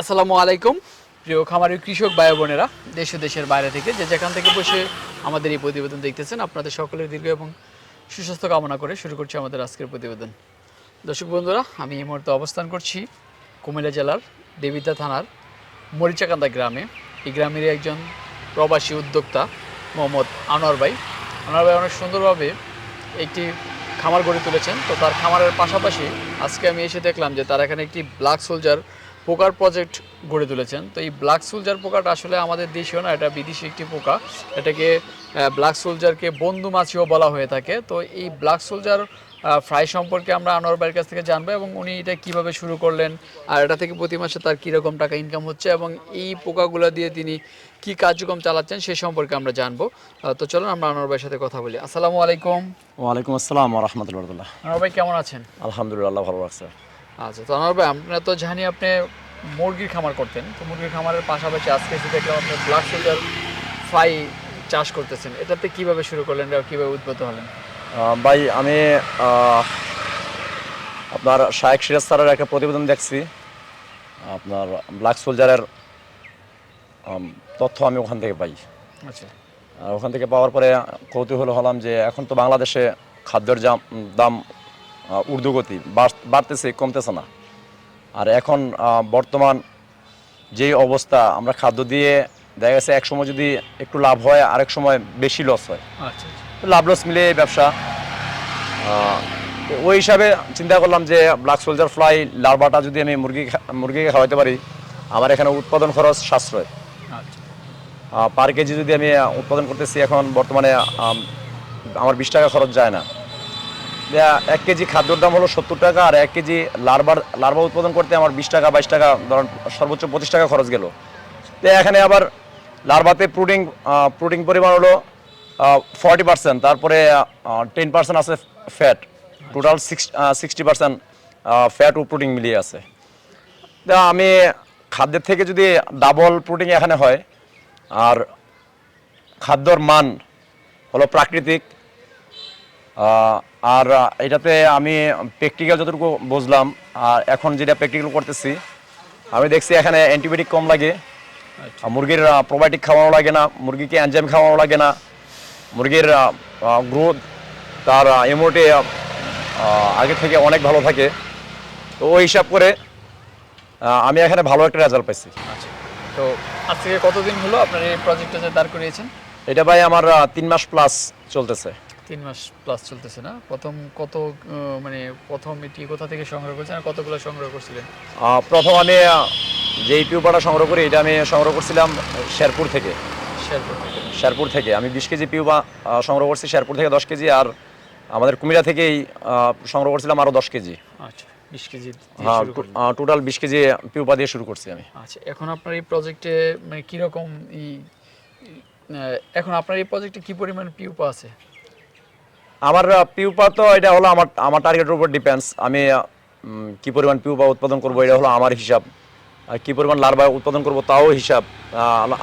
আসসালামু আলাইকুম। প্রিয় খামারি কৃষক ভাই বোনেরা, দেশ দেশের বাইরে থেকে যে যেখান থেকে বসে আমাদের এই প্রতিবেদন দেখতেছেন, আপনাদের সকলের দীর্ঘ এবং সুস্বাস্থ্য কামনা করে শুরু করছি আমাদের আজকের প্রতিবেদন। দর্শক বন্ধুরা, আমি এই মুহূর্তে অবস্থান করছি কুমিল্লা জেলার দেবিতা থানার মরিচাকান্দা গ্রামে। এই গ্রামেরই একজন প্রবাসী উদ্যোক্তা মোহাম্মদ আনোয়ার ভাই। আনোয়ার ভাই অনেক সুন্দরভাবে একটি খামার গড়ে তুলেছেন। তো তার খামারের পাশাপাশি আজকে আমি এসে দেখলাম যে তার এখানে একটি ব্ল্যাক সোলজার পোকার প্রজেক্ট গড়ে তুলেছেন। তো এই ব্ল্যাক সোলজার পোকাটা আসলে আমাদের দেশীয় না এটা বিদেশি একটি পোকা। এটাকে ব্ল্যাক সোলজারকে বন্ধু মাছিও বলা হয়ে থাকে। তো এই ব্ল্যাক সোলজার ফ্রাই সম্পর্কে আমরা আনোয়ার ভাইয়ের কাছ থেকে জানব এবং উনি এটা কীভাবে শুরু করলেন আর এটা থেকে প্রতি মাসে তার কীরকম টাকা ইনকাম হচ্ছে এবং এই পোকাগুলো দিয়ে তিনি কি কার্যক্রম চালাচ্ছেন সে সম্পর্কে আমরা জানব। তো চলুন আমরা আনোয়ার ভাইয়ের সাথে কথা বলি। আসসালামু আলাইকুম। ওয়ালাইকুম আসসালাম রহমতুল্লাহ। আনোয়ার ভাই কেমন আছেন? আলহামদুলিল্লাহ ভালো লাগছে আচ্ছা তো আমার ভাই আপনারা তো জানি আপনি মুরগির খামার করতেন। তো মুরগির খামারের পাশাপাশি আজকে এসে দেখলাম আপনি ব্ল্যাক সোলজার ফ্রাই চাষ করতেছেন। এটাতে কীভাবে শুরু করলেন বা কীভাবে উদ্ভূত হলেন? ভাই আমি আপনার শায়েক সিরাজ স্যারের একটা প্রতিবেদন দেখছি। আপনার ব্ল্যাক সোলজারের তথ্য আমি ওখান থেকে পাই। আচ্ছা। আর ওখান থেকে পাওয়ার পরে কৌতূহল হলাম যে এখন তো বাংলাদেশে খাদ্যের দাম ঊর্ধ্বগতি বাড়- বাড়তেছে কমতেছে না। আর এখন বর্তমান যেই অবস্থা আমরা খাদ্য দিয়ে দেখা গেছে এক সময় যদি একটু লাভ হয় আরেক সময় বেশি লস হয়। আচ্ছা লাভ লস মিলে এই ব্যবসা ওই হিসাবে চিন্তা করলাম যে ব্ল্যাক সোলজার ফ্লাই লার্ভাটা যদি আমি মুরগি মুরগিকে খাওয়াতে পারি আমার এখানে উৎপাদন খরচ সাশ্রয়। আচ্ছা। পার কেজি যদি আমি উৎপাদন করতেছি এখন বর্তমানে আমার বিশ টাকা খরচ যায় না। এক কেজি খাদ্যর দাম হলো সত্তর টাকা আর এক কেজি লার্ভার লার্ভা উৎপাদন করতে আমার বিশ টাকা, বাইশ টাকা, ধরেন সর্বোচ্চ পঁচিশ টাকা খরচ গেল। তো এখানে আবার লার্ভাতে প্রোটিন প্রোটিন পরিমাণ হলো ফর্টি পার্সেন্ট তারপরে টেন পার্সেন্ট আছে fat total six sixty percent fat ও প্রোটিন মিলিয়ে আছে। তা আমি খাদ্যের থেকে যদি ডাবল প্রোটিন এখানে হয়, আর খাদ্যর মান হলো প্রাকৃতিক আর এটাতে আমি প্র্যাকটিক্যাল যতটুকু বুঝলাম আর এখন যেটা প্র্যাকটিক্যাল করতেছি আমি দেখছি এখানে অ্যান্টিবায়োটিক কম লাগে আচ্ছা। মুরগির প্রোবায়োটিক খাওয়ানো লাগে না মুরগিকে অ্যানজাইম খাওয়ানো লাগে না মুরগির গ্রোথ তার ইমিউনিটি আগে থেকে অনেক ভালো থাকে। তো ওই হিসাব করে আমি এখানে ভালো একটা রেজাল্ট পাইছি। আচ্ছা। তো আজ থেকে কতদিন হলো আপনার এই প্রজেক্টটা যে দাঁড় করিয়েছেন? এটা ভাই আমার তিন মাস প্লাস চলতেছে। তিন মাস প্লাস চলতেছে না? প্রথম কত মানে প্রথম এটি কোথা থেকে সংগ্রহ করছেন আর কতগুলো সংগ্রহ করছিলেন? প্রথম আমি যে পিউপাটা সংগ্রহ করি এটা আমি সংগ্রহ করছিলাম শেরপুর থেকে। শেরপুর থেকে। শেরপুর থেকে। আমি বিশ কেজি পিউপা সংগ্রহ করছি শেরপুর থেকে দশ কেজি আর আমাদের কুমিরা থেকেই সংগ্রহ করছিলাম আরও দশ কেজি। আচ্ছা বিশ কেজি হ্যাঁ টোটাল বিশ কেজি পিউপা দিয়ে শুরু করছি আমি। আচ্ছা এখন আপনার এই প্রজেক্টে মানে কীরকম এখন আপনার এই প্রজেক্টে কি পরিমাণ পিউপা আছে? আমার পিউপা তো এটা হলো আমার আমার টার্গেটের উপর ডিপেন্ডস আমি কি পরিমাণ পিউপা উৎপাদন করব এটা হলো আমার হিসাব। আর কি পরিমাণ লার্ভা উৎপাদন করব তাও হিসাব।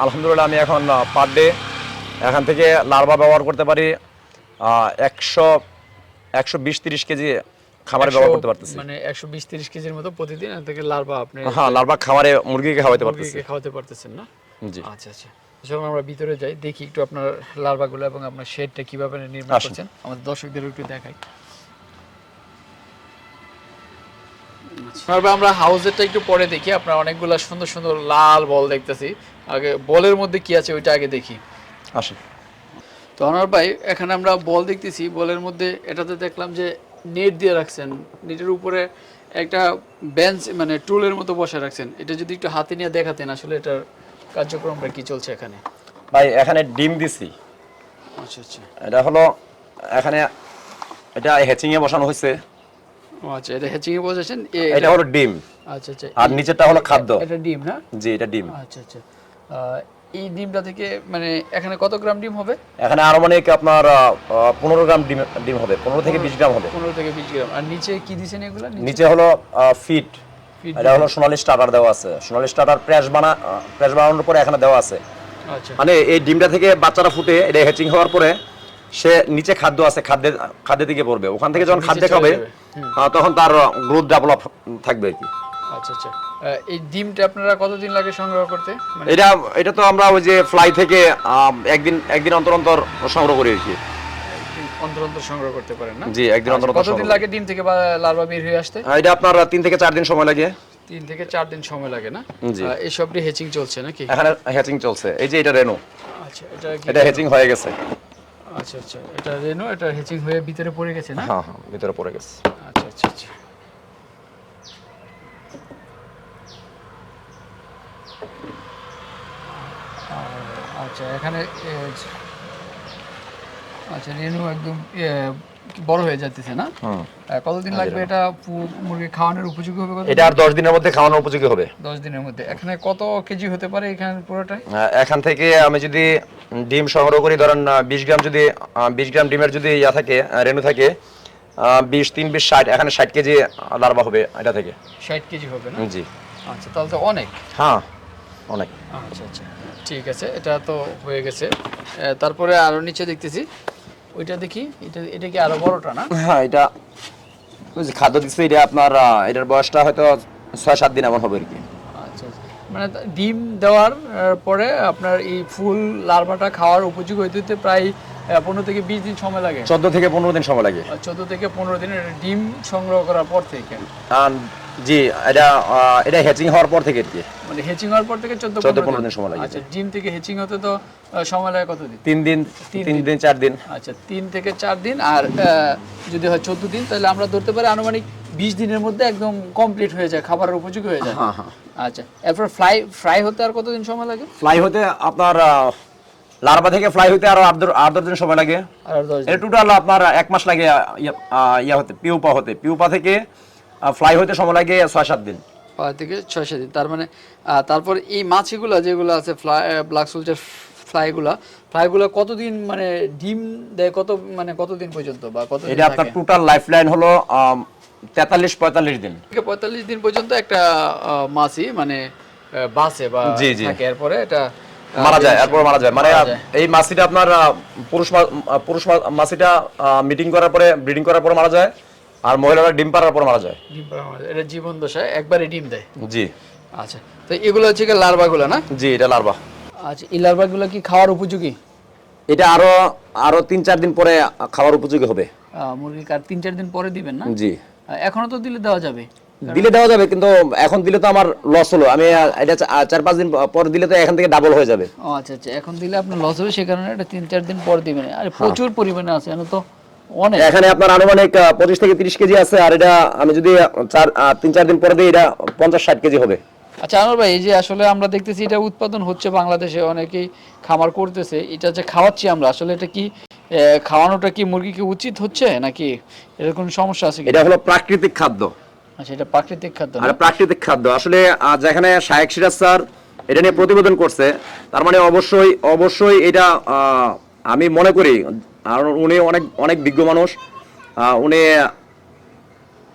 আলহামদুলিল্লাহ আমি এখন পার ডে এখান থেকে লার্ভা ব্যবহার করতে পারি একশো একশো বিশ তিরিশ কেজি খামারে ব্যবহার করতে পারতেছি। মানে একশো বিশ তিরিশ কেজির মতো প্রতিদিন থেকে লার্ভা আপনি হ্যাঁ লার্ভা খামারে মুরগিকে খাওয়াতে পারতেছি। খাওয়াতে পারতেছেন না? জি। আচ্ছা আচ্ছা। চলুন আমরা ভিতরে যাই দেখি একটু আপনার লার্ভাগুলো এবং আপনার শেডটা কীভাবে নির্মাণ করছেন। আমাদের দর্শকদের একটু দেখাই। তারপর আমরা হাউসেরটা একটু পরে দেখি। আপনার অনেকগুলো সুন্দর সুন্দর লাল বল দেখতেছি। আগে বলের মধ্যে কি আছে ওইটা আগে দেখি। আসেন। তো অনার ভাই এখানে আমরা বল দেখতেছি। বলের মধ্যে এটাতে দেখলাম যে নেট দিয়ে রাখছেন। নেটের উপরে একটা বেঞ্চ মানে টুলের মতো বসে রাখছেন। এটা যদি একটু হাতে নিয়ে দেখাতেন আসলে এটার কার্যক্রমটা কি চলছে এখানে? ভাই এখানে ডিম দিছি। আচ্ছা আচ্ছা। এটা হলো এখানে এটা হ্যাচিংয়ে বসানো হয়েছে ও আচ্ছা এটা হ্যাচিং এ বসেছেন এটা হলো ডিম। আচ্ছা আচ্ছা আর নিচেরটা হলো খাদ্য। এটা ডিম না? জি এটা ডিম। আচ্ছা আচ্ছা। এই ডিমটা থেকে মানে এখানে কত গ্রাম ডিম হবে? এখানে আনুমানিক আপনার পনেরো গ্রাম ডিম ডিম হবে। পনেরো থেকে বিশ গ্রাম হবে। পনেরো থেকে বিশ গ্রাম। আর নিচে কি দিছেন এগুলো? নিচে হলো ফিট এটা হলো সোনালি স্টার্টার দেওয়া আছে। সোনালি স্টার্টার প্রেস বানা প্রেস বানানোর পরে এখানে দেওয়া আছে। আচ্ছা। মানে এই ডিমটা থেকে বাচ্চারা ফুটে এটা হ্যাচিং হওয়ার পরে সে নিচে খাদ্য আছে খাদ্যের খাদ্যের দিকে পড়বে। ওখান থেকে যখন খাদ্য খাবে তখন তার গ্রোথ ডেভেলপ থাকবে আর কি। আচ্ছা আচ্ছা। এই ডিমটা আপনারা কতদিন লাগে সংগ্রহ করতে? মানে এটা এটা তো আমরা ওই যে ফ্লাই থেকে একদিন একদিন অন্তর অন্তর সংগ্রহ করি আর কি। অন্তর অন্তর সংগ্রহ করতে পারেন না? জি একদিন অন্তর আচ্ছা, অন্তর কতদিন লাগে ডিম থেকে বা লার্ভা বের হয়ে আসতে? এটা আপনার তিন থেকে চার দিন সময় লাগে। তিন থেকে চার দিন সময় লাগে না? এই সবটি হেচিং চলছে নাকি? এখানে হ্যাচিং চলছে। এই যে এটা রেনু আচ্ছা এটা এটা হ্যাচিং হয়ে গেছে। আচ্ছা আচ্ছা এটা রেনো এটা হেচিং হয়ে ভিতরে পড়ে গেছে না? হ্যাঁ হ্যাঁ ভিতরে পড়ে গেছে। আচ্ছা আচ্ছা আচ্ছা। আচ্ছা এখানে আচ্ছা রেনু একদম এ, বড় হয়ে যাচ্ছে না? কতদিন লাগবে এটা মুরগি খাওয়ানোর উপযোগী হবে এটা আর দশ দিনের মধ্যে খাওয়ানোর উপযোগী হবে। দশ দিনের মধ্যে। এখানে কত কেজি হতে পারে এখানে পুরোটাই? এখান থেকে আমি যদি ডিম সংগ্রহ করি ধরেন বিশ গ্রাম যদি বিশ গ্রাম ডিমের যদি ইয়া থাকে রেনু থাকে বিশ তিন বিশ ষাট এখানে ষাট কেজি লার্ভা হবে এটা থেকে। ষাট কেজি হবে না? জি। আচ্ছা তাহলে তো অনেক। হ্যাঁ অনেক। আচ্ছা আচ্ছা। ঠিক আছে এটা তো হয়ে গেছে। তারপরে আরও নিচে দেখতেছি। ওইটা দেখি এটা এটা কি আরও বড়টা না? হ্যাঁ এটা ওই যে খাদ্য দিচ্ছে এটা আপনার এটার বয়সটা হয়তো ছয় সাত দিন এমন হবে আর কি। আচ্ছা আচ্ছা। মানে ডিম দেওয়ার পরে আপনার এই ফুল লার্ভাটা খাওয়ার উপযোগী হইতে হইতে প্রায় পনেরো থেকে বিশ দিন সময় লাগে। চোদ্দ থেকে পনেরো দিন সময় লাগে। চোদ্দ থেকে পনেরো দিনের ডিম সংগ্রহ করার পর থেকে। আর জি এটা এটা হ্যাচিং হওয়ার পর থেকে মানে হেচিং হওয়ার পর থেকে চোদ্দ 14 15 দিন। সময় লাগে। আচ্ছা ডিম থেকে হেচিং হতে তো সময় লাগে কতদিন তিন দিন তিন তিন দিন। চার দিন। আচ্ছা তিন থেকে চার দিন আর যদি হয় চোদ্দ দিন তাহলে আমরা ধরতে পারি আনুমানিক বিশ দিনের মধ্যে একদম কমপ্লিট হয়ে যায় খাবারের উপযোগী হয়ে যায়। হ্যাঁ হ্যাঁ। আচ্ছা এরপর ফ্রাই ফ্রাই হতে আর কতদিন সময় লাগে? ফ্লাই হতে আপনার লার্ভা থেকে ফ্লাই হতে আরও আট দশ- দিন সময় লাগে। দিন। টোটাল আপনার এক মাস লাগে ইয়া হতে পিউপা হতে। পিউপা থেকে ফ্লাই হতে সময় লাগে ছয় সাত দিন। পাঁচ থেকে ছয় সাত দিন। তার মানে তারপর এই মাছিগুলা যেগুলো আছে ফ্লাই ব্ল্যাক সোলজার ফ্লাইগুলা ফ্লাইগুলা কতদিন মানে ডিম দেয় কত মানে কতদিন পর্যন্ত বা কত এটা আপনার টোটাল হলো তেতাল্লিশ পঁয়তাল্লিশ দিন। পঁয়তাল্লিশ দিন পর্যন্ত একটা মাছি মানে বাঁচে বা জি, জি। এরপরে এটা মারা যায় এরপর মারা যায়। মানে এই মাছিটা আপনার পুরুষ পুরুষ মাছিটা মিটিং করার পরে ব্রিডিং করার পরে মারা যায়। আর মহিলারা ডিম পাড়ার পর মারা যায়। ডিম পাড়া মারা যায়। এটা জীবন দশায় একবারে ডিম দেয়। জি। আচ্ছা তো এগুলো হচ্ছে লার্ভাগুলো না? জি এটা লার্ভা। আচ্ছা এই লার্ভাগুলো কি খাওয়ার উপযোগী? এটা আরও আরও তিন চার দিন পরে খাওয়ার উপযোগী হবে। মুরগি কার তিন চার দিন পরে দিবেন না? জি। এখনও তো দিলে দেওয়া যাবে। দিলে দেওয়া যাবে কিন্তু এখন দিলে তো আমার লস হলো। আমি এটা চার পাঁচ দিন পর দিলে তো এখান থেকে ডাবল হয়ে যাবে। ও আচ্ছা আচ্ছা এখন দিলে আপনার লস হবে সে কারণে এটা তিন চার দিন পর দিবেন। আরে প্রচুর পরিমাণে আছে তো? এখানে আপনার আনুমানিক পঁচিশ থেকে তিরিশ কেজি আছে আর এটা আমি যদি চার তিন চার দিন পরে দিই এটা পঞ্চাশ ষাট কেজি হবে। আচ্ছা আনোয়ার ভাই এই যে আসলে আমরা দেখতেছি এটা উৎপাদন হচ্ছে বাংলাদেশে অনেকেই খামার করতেছে। এটা যে খাওয়াচ্ছি আমরা আসলে এটা কি খাওয়ানোটা কি মুরগিকে উচিত হচ্ছে নাকি এর কোনো সমস্যা আছে এটা হলো প্রাকৃতিক খাদ্য। আচ্ছা এটা প্রাকৃতিক খাদ্য আর প্রাকৃতিক খাদ্য আসলে যেখানে শায়েক সিরাজ স্যার এটা নিয়ে প্রতিবেদন করছে তার মানে অবশ্যই অবশ্যই এটা আহ, আমি মনে করি আর উনি অনেক অনেক বিজ্ঞ মানুষ। উনি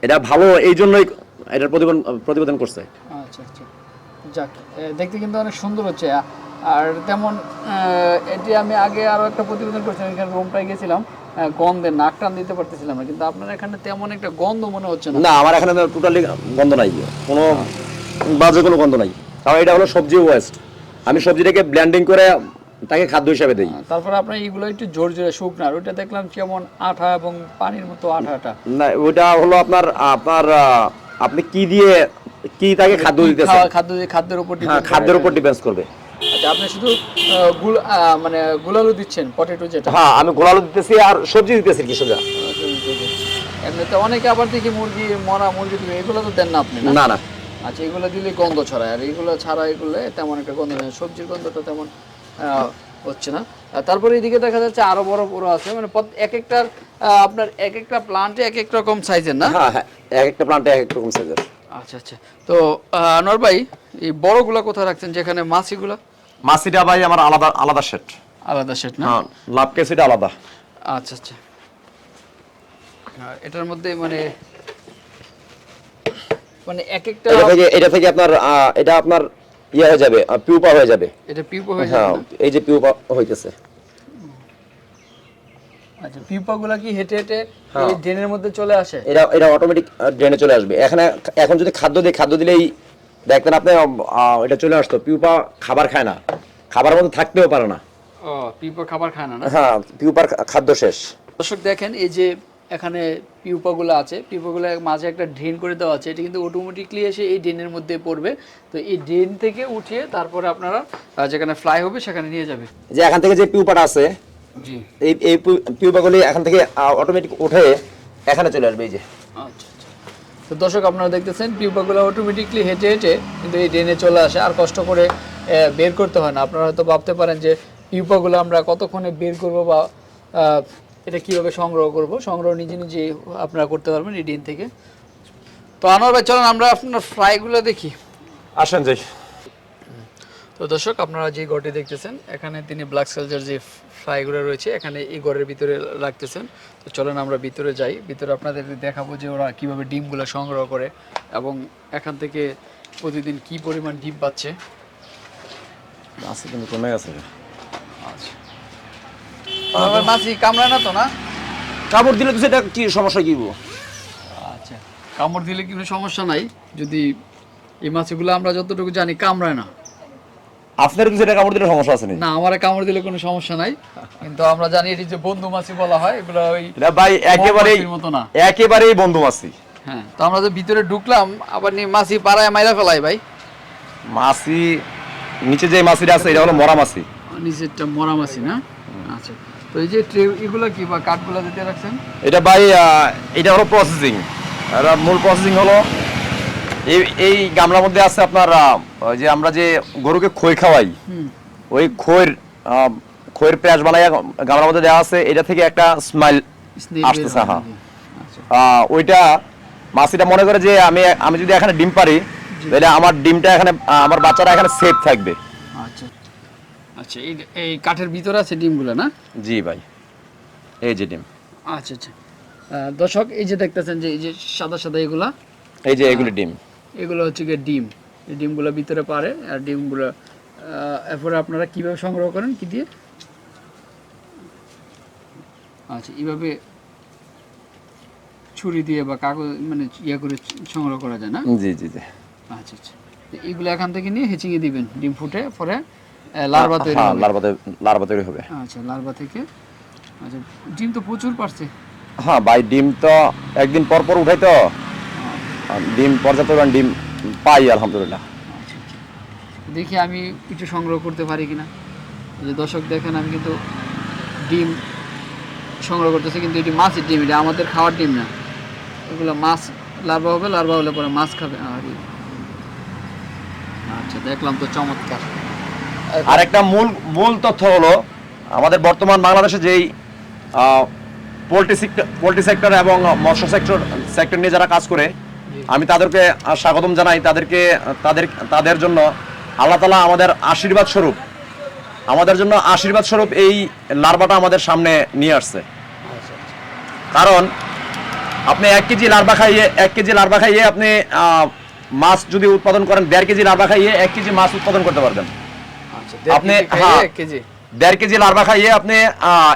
এটা ভালো এই জন্যই এটার প্রতিবেদন প্রতিবেদন করছে। আচ্ছা আচ্ছা। যাক দেখতে কিন্তু অনেক সুন্দর হচ্ছে। আর তেমন এটি আমি আগে আরও একটা প্রতিবেদন করছিলাম এখানে রুমটায় গেছিলাম। গন্ধে নাক টান দিতে পারতেছিলাম না কিন্তু আপনার এখানে তেমন একটা গন্ধ মনে হচ্ছে না। না আমার এখানে টোটালি গন্ধ নাই। কোনো বাজে কোনো গন্ধ নাই। কারণ এটা হলো সবজি ওয়েস্ট আমি সবজিটাকে ব্ল্যান্ডিং করে তাকে খাদ্য হিসাবে দিই। তারপরে আপনার এইগুলো একটু জোর জোরে শুকনা ওইটা দেখলাম কেমন আঠা এবং পানির মতো আঠা আঠা না ওইটা হলো আপনার আপনার আপনি কি দিয়ে কি তাকে খাদ্য দিতেছেন? খাদ্য খাদ্যের উপর হ্যাঁ খাদ্যের উপর ডিপেন্ডস করবে। আচ্ছা আপনি শুধু গুল মানে গুলালু দিচ্ছেন পটেটো যেটা। হ্যাঁ আমি গোলালু দিতেছি আর সবজি দিতেছি কি সোজা এমনিতে অনেকে আবার দেখি মুরগি মরা মুরগি দিবে এগুলো তো দেন না আপনি না? না আচ্ছা এগুলো দিলে গন্ধ ছড়ায় আর এগুলো ছাড়া এগুলো তেমন একটা গন্ধ সবজির গন্ধটা তেমন হচ্ছে না। তারপরে এদিকে দেখা যাচ্ছে আরও বড় বড় আছে। মানে এক একটার আহ, আপনার এক একটা প্লান্টে এক এক রকম সাইজের না? হ্যাঁ হ্যাঁ এক একটা প্লান্টে এক এক রকম সাইজের আচ্ছা আচ্ছা। তো আনোয়ার ভাই এই বড়গুলা কোথায় রাখছেন? যেখানে মাছিগুলা? মাছিটা ভাই আমার আলাদা আলাদা সেট আলাদা সেট না? হ্যাঁ লাভ কেসিটা আলাদা। আচ্ছা আচ্ছা। এটার মধ্যে মানে মানে এক একটা এটা থেকে আপনার এটা আপনার ইয়ে হয়ে যাবে পিউপা হয়ে যাবে। এটা পিউপো হয়ে যাবে হ্যাঁ এই যে পিউপা হইতেছে। আচ্ছা পিউপাগুলা কি হেঁটে হেঁটে হ্যাঁ। এই ড্রেনের মধ্যে চলে আসে? এটা এটা অটোমেটিক ড্রেনে চলে আসবে। এখানে এখন যদি খাদ্য দিই খাদ্য দিলেই দেখতেন আপনি আহ, এটা চলে আসতো। পিউপা খাবার খায় না। খাবার মধ্যে থাকতেও পারে না। ও পিউপা খাবার খায় না না? হ্যাঁ পিউপার খাদ্য শেষ। দর্শক দেখেন এই যে এখানে পিউপাগুলো আছে। পিউপাগুলো মাঝে একটা ড্রেন করে দেওয়া আছে। এটা কিন্তু অটোমেটিকলি এসে এই ড্রেনের মধ্যে পড়বে। তো এই ড্রেন থেকে উঠিয়ে তারপরে আপনারা যেখানে ফ্লাই হবে সেখানে নিয়ে যাবে। যে এখান থেকে যে পিউপাটা আছে জি। এই এই পিউপাগুলি এখান থেকে অটোমেটিক উঠে এখানে চলে আসবে এই যে। আচ্ছা আচ্ছা। তো দর্শক আপনারা দেখতেছেন পিউপাগুলো অটোমেটিকলি হেঁটে হেঁটে কিন্তু এই ড্রেনে চলে আসে। আর কষ্ট করে বের করতে হয় না। আপনারা হয়তো ভাবতে পারেন যে পিউপাগুলো আমরা কতক্ষণে বের করব বা এটা কীভাবে সংগ্রহ করব? সংগ্রহ নিজে নিজে আপনারা করতে পারবেন এই ড্রেন থেকে। তো আনোয়ার ভাই চলেন আমরা আপনার ফ্রাইগুলো দেখি। আসেন যাই। তো দর্শক আপনারা যে ঘরটি দেখতেছেন এখানে তিনি ব্ল্যাক সেলজার যে ফ্রাইগুলো রয়েছে এখানে এই ঘরের ভিতরে রাখতেছেন। তো চলেন আমরা ভিতরে যাই। ভিতরে আপনাদের দেখাবো যে ওরা কীভাবে ডিমগুলো সংগ্রহ করে এবং এখান থেকে প্রতিদিন কি পরিমাণ ডিম পাচ্ছে। আছে কিন্তু কমে গেছে। আবার মাছি কামড়ায় না তো না? কাপড় দিলে তো সেটা কি সমস্যা কি আচ্ছা কামড় দিলে সমস্যা নাই? যদি এই মাছিগুলো আমরা যতটুকু জানি কামড়ায় না। আপনার তো সেটা কাপড় দিলে সমস্যা আছে না আমার কামড় দিলে কোনো সমস্যা নাই। কিন্তু আমরা জানি এটি যে বন্ধু মাছি বলা হয় এগুলো ওই ভাই একেবারেই মতো না। একেবারেই বন্ধু মাছি। হ্যাঁ তো আমরা যে ভিতরে ঢুকলাম আবার নিয়ে মাছি পাড়ায় মাইরা ফেলাই ভাই। মাছি নিচে যে মাছিটা আছে এটা হলো মরা মাছি। নিচেরটা মরা মাছি না? আচ্ছা। তো এই যে ট্রে এগুলো কি বা কাঠগুলো দিতে রাখছেন? এটা ভাই এটা হলো প্রসেসিং মূল প্রসেসিং হলো এই এই গামলার মধ্যে আছে আপনার ওই যে আমরা যে গরুকে খই খাওয়াই ওই খইয়ের আহ, খইয়ের পেঁয়াজ বানাইয়া গামলার মধ্যে দেওয়া আছে এটা থেকে একটা স্মাইল আসতেছে, হ্যাঁ। আচ্ছা। ওইটা মাছিটা মনে করে যে আমি আমি যদি এখানে ডিম পারি তাহলে আমার ডিমটা এখানে আমার বাচ্চারা এখানে সেফ থাকবে। আচ্ছা এই এই কাঠের ভিতরে আছে ডিমগুলো না? জি ভাই এই যে ডিম। আচ্ছা আচ্ছা। দর্শক এই যে দেখতেছেন যে এই যে সাদা সাদা এগুলা? এই যে এগুলি ডিম। এগুলো হচ্ছে গিয়ে ডিম। এই ডিমগুলো ভিতরে পারে আর ডিমগুলো এরপরে আপনারা কীভাবে সংগ্রহ করেন কি দিয়ে? আচ্ছা এইভাবে ছুরি দিয়ে বা কাগজ মানে ইয়ে করে সংগ্রহ করা যায় না? জি জি জি। আচ্ছা আচ্ছা। এগুলো এখান থেকে নিয়ে হেচিংয়ে দিবেন ডিম ফুটে পরে লার্ভা তৈরি হবে। লার্ভা লার্ভা তৈরি হবে। আচ্ছা লার্ভা থেকে। আচ্ছা ডিম তো প্রচুর পারছে। হ্যাঁ ভাই ডিম তো একদিন পর পর উঠাই তো। ডিম পর্যাপ্ত পরিমাণ ডিম পাই আলহামদুলিল্লাহ। আচ্ছা আচ্ছা। দেখি আমি কিছু সংগ্রহ করতে পারি কিনা। যে দর্শক দেখেন আমি কিন্তু ডিম সংগ্রহ করতেছি কিন্তু এটি মাছের ডিম এটা আমাদের খাওয়ার ডিম না। এগুলো মাছ লার্ভা হবে লার্ভা হলে পরে মাছ খাবে। আর। আচ্ছা দেখলাম তো চমৎকার। আর একটা মূল মূল তথ্য হলো আমাদের বর্তমান বাংলাদেশে যেই পোলট্রি সেক্টর পোলট্রি সেক্টর এবং মৎস্য সেক্টর সেক্টর নিয়ে যারা কাজ করে আমি তাদেরকে স্বাগতম জানাই। তাদেরকে তাদের তাদের জন্য আল্লাহ তালা আমাদের আশীর্বাদ স্বরূপ আমাদের জন্য আশীর্বাদ স্বরূপ এই লার্ভাটা আমাদের সামনে নিয়ে আসছে। কারণ আপনি এক কেজি লার্ভা খাইয়ে এক কেজি লার্ভা খাইয়ে আপনি মাছ যদি উৎপাদন করেন দেড় কেজি লার্ভা খাইয়ে এক কেজি মাছ উৎপাদন করতে পারবেন। আপনি- আপনি হ্যাঁ। দেড় কেজি লার্ভা খাইয়ে আপনি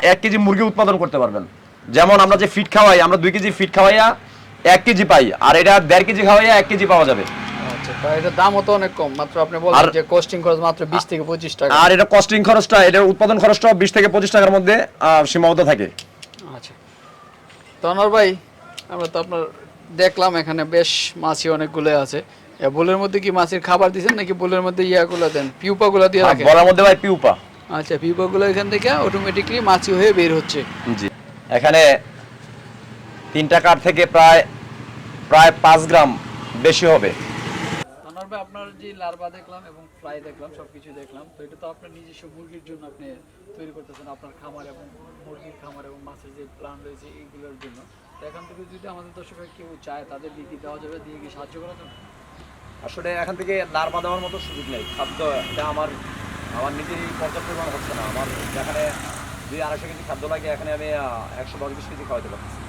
এক কেজি মুরগি উৎপাদন করতে পারবেন। যেমন আমরা যে ফিট খাওয়াই আমরা দুই কেজি ফিট খাওয়াইয়া এক কেজি পাই আর এটা দেড় কেজি খাওয়াইয়া এক কেজি পাওয়া যাবে। আচ্ছা এটার দামও তো অনেক কম মাত্র আপনি বলেন যে কস্টিং খরচ মাত্র থেকে পঁচিশ টাকা। আর এটা কস্টিং খরচটা এটার উৎপাদন খরচটা বিশ থেকে পঁচিশ টাকার মধ্যে সীমাবদ্ধ থাকে। আচ্ছা। ভাই আমরা তো আপনার দেখলাম এখানে বেশ মাছি অনেকগুলো আছে। বোলের মধ্যে কি মাছের খাবার দিছেন নাকি বোলের মধ্যে ইয়াগুলো দেন? পিউপাগুলো দিয়ে রাখেন? বলার মধ্যে ভাই পিউপা। আচ্ছা পিউপাগুলো এখান থেকে অটোমেটিকলি মাছি হয়ে বের হচ্ছে। জি। এখানে তিনটা কাঠ থেকে প্রায় প্রায় পাঁচ গ্রাম বেশি হবে। আপনার যে লার্ভা দেখলাম এবং ফ্রাই দেখলাম সবকিছু দেখলাম তো এটা তো আপনার নিজস্ব মুরগির জন্য আপনি তৈরি করতেছেন আপনার খামার এবং মুরগির খামার এবং মাছের যে প্ল্যান রয়েছে এইগুলোর জন্য। তো এখান থেকে যদি আমাদের দর্শকরা কেউ চায় তাদের দিয়ে দেওয়া যাবে দিয়ে কি সাহায্য করা যাবে? আসলে এখান থেকে লার্ভা দেওয়ার মতো সুযোগ নেই। খাদ্য এটা আমার আমার নিজেরই পর্যাপ্ত পরিমাণ হচ্ছে না। আমার যেখানে দুই আড়াইশো কেজি খাদ্য লাগে এখানে আমি একশো দশ বিশ কেজি খাওয়াতে পারছি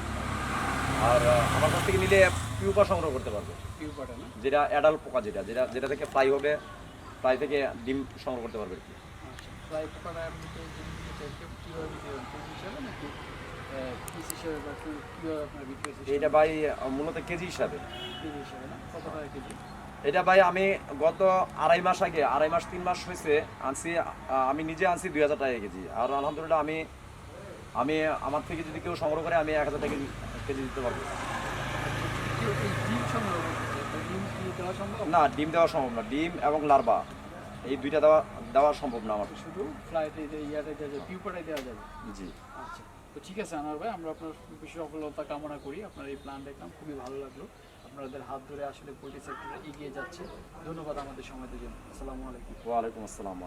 আর আমার কাছ থেকে নিলে পিউপা সংগ্রহ করতে পারবে। পিউপাটা না? যেটা অ্যাডাল্ট পোকা যেটা যেটা যেটা থেকে ফ্লাই হবে ফ্লাই থেকে ডিম সংগ্রহ করতে পারবে। আচ্ছা পোকাটা হিসেবে বা কি- এটা ভাই মূলত কেজি হিসাবে। কেজি হিসেবে না? কত টাকা কেজি? এটা ভাই আমি গত আড়াই মাস আগে আড়াই মাস তিন মাস হয়েছে আনছি আমি নিজে আনছি দুই হাজার টাকা কেজি। আর আলহামদুলিল্লাহ আমি আমি আমার থেকে যদি কেউ সংগ্রহ করে আমি এক হাজার টাকা কেজি- দিতে পারব। না ডিম দেওয়া সম্ভব না। ডিম এবং লার্বা এই দুইটা দেওয়া দেওয়া সম্ভব না আমার। শুধু ফ্লাইটে ইয়াতে দেওয়া যাবে? জি। আচ্ছা। তো ঠিক আছে আনোয়ার ভাই আমরা আপনার সফলতা কামনা করি। আপনার এই প্ল্যান দেখলাম খুবই ভালো লাগল। আপনাদের হাত ধরে আসলে পোলট্রি সেক্টরে এগিয়ে যাচ্ছে। ধন্যবাদ আমাদের সময়দের জন্য। আসসালামু আলাইকুম। ওয়ালাইকুম আসসালাম।